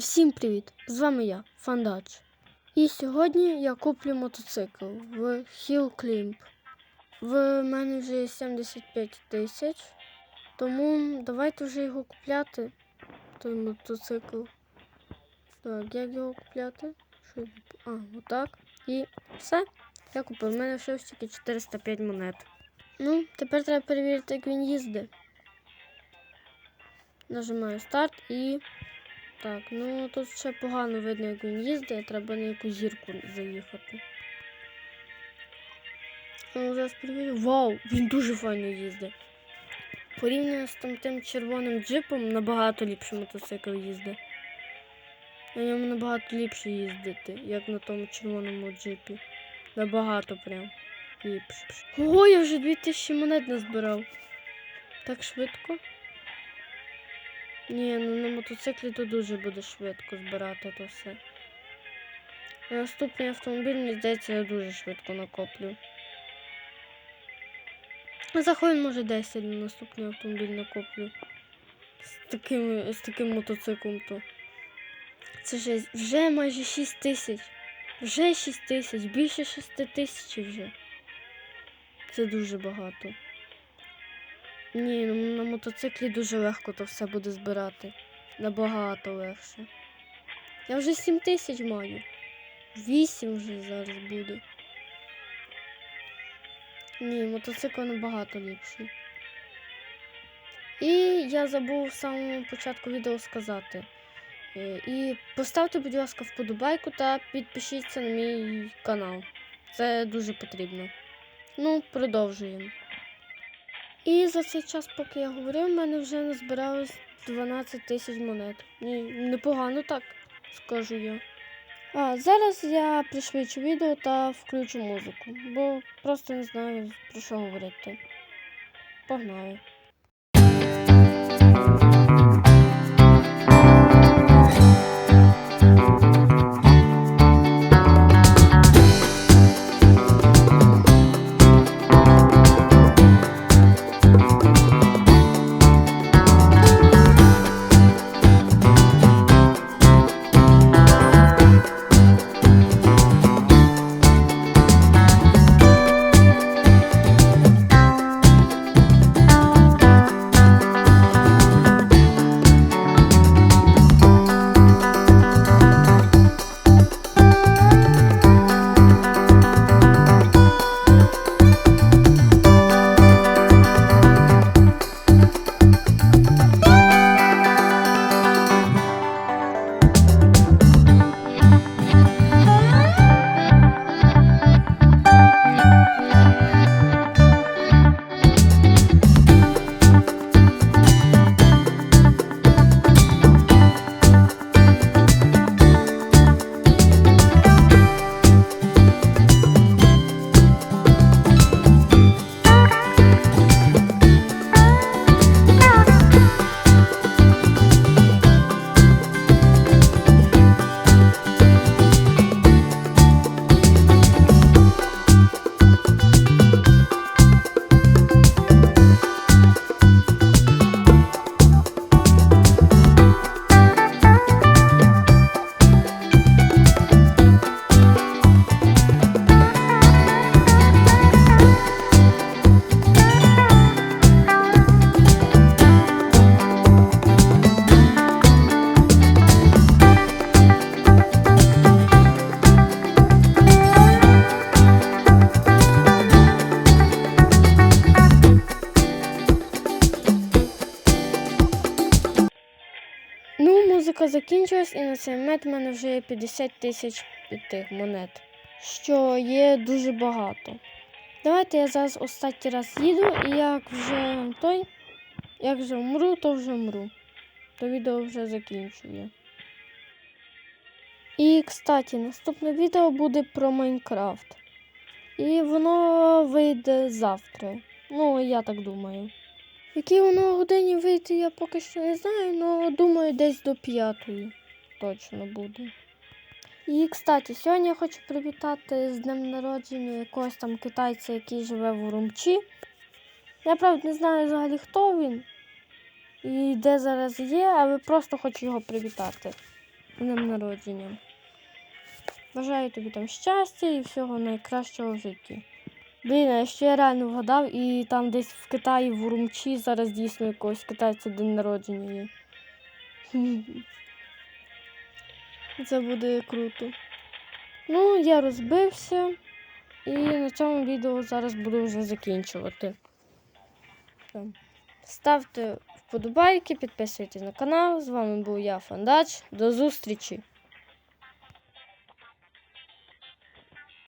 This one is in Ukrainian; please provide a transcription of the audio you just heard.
Всім привіт! З вами я, Фандач. І сьогодні я куплю мотоцикл в Hill Climb. В мене вже є 75 тисяч, тому давайте вже його купляти. Той мотоцикл. Так, як його купляти? Що А, отак. І все. Я купив. У мене ще тільки 405 монет. Ну, тепер треба перевірити, як він їздить. Нажимаю старт і. Так, ну тут ще погано видно, як він їздить, треба на яку зірку заїхати. Ну, зараз перевірю. Вау, він дуже файно їздить. Порівняно з там тим червоним джипом набагато ліпше мотоцикл їздить. На ньому набагато ліпше їздити, як на тому червоному джипі. Набагато прям ліпше. Ого, я вже 2000 монет назбирав. Так швидко. Ні, ну на мотоциклі то дуже буде швидко збирати то все. Наступний автомобіль, мені здається, я дуже швидко накоплю. А за хвилин, може 10 на наступний автомобіль накоплю. З таким, з таким мотоциклом то. Це ж вже майже 6 тисяч. Вже 6 тисяч, більше 6 тисяч вже. Це дуже багато. Ні, ну на мотоциклі дуже легко то все буде збирати. Набагато легше. Я вже 7 тисяч маю. 8 вже зараз буде. Ні, мотоцикл набагато ліпший. І я забув в самому початку відео сказати. Е, І поставте, будь ласка, вподобайку та підпишіться на мій канал. Це дуже потрібно. Ну, продовжуємо. І за цей час, поки я говорив, в мене вже назбиралось 12 тисяч монет. Ні, непогано так, скажу я. А зараз я пришвидшу відео та включу музику, бо просто не знаю про що говорити. Погнали. Ну, музика закінчилась, і на цей момент в мене вже є 50 тисяч тих монет, що є дуже багато. Давайте я зараз останній раз їду, і як вже той, як вже вмру, то вже вмру. То відео вже закінчує. І, кстати, наступне відео буде про Майнкрафт. І воно вийде завтра. Ну, я так думаю. В якій воно годині вийти, я поки що не знаю, але думаю, десь до п'ятої точно буде. І, кстати, сьогодні я хочу привітати з днем народження якогось там китайця, який живе в Урумчі. Я правда не знаю взагалі, хто він і де зараз є, але просто хочу його привітати. з днем народження. Бажаю тобі там щастя і всього найкращого в житті. Блін, а ще реально вгадав, і там десь в Китаї в Урумчі зараз дійсно якогось китайця день народження є. Це буде круто. Ну, я розбився. І на цьому відео зараз буду вже закінчувати. Ставте вподобайки, підписуйтесь на канал. З вами був я, Фандач. До зустрічі!